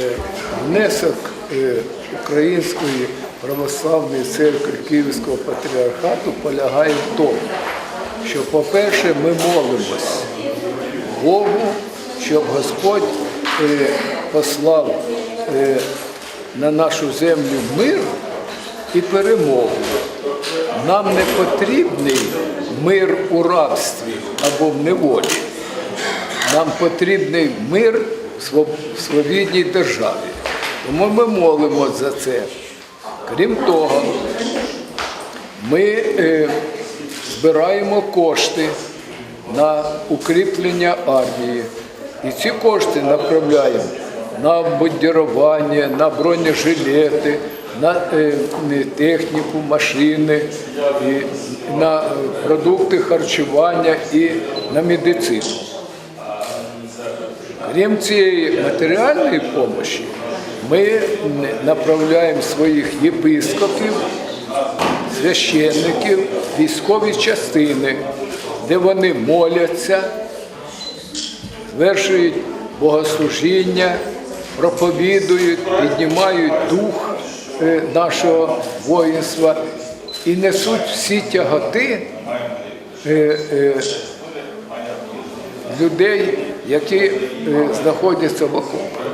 Е, Внесок е, Української православної церкви Київського патріархату полягає в тому, що, по-перше, ми молимось Богу, щоб Господь е, послав на нашу землю мир і перемогу. Нам не потрібний мир у рабстві або в неволі. Нам потрібний мир в свобідній державі. Тому ми молимося за це. Крім того, ми е, збираємо кошти на укріплення армії. І ці кошти направляємо на обмундірування, на бронежилети, на е, техніку, машини, і на е, продукти харчування і на медицину. Крім цієї матеріальної допомоги, ми направляємо своїх єпископів, священників, військові частини, де вони моляться, звершують богослужіння, проповідують, піднімають дух е, нашого воїнства і несуть всі тяготи е, е, людей, які е, знаходяться в окопах.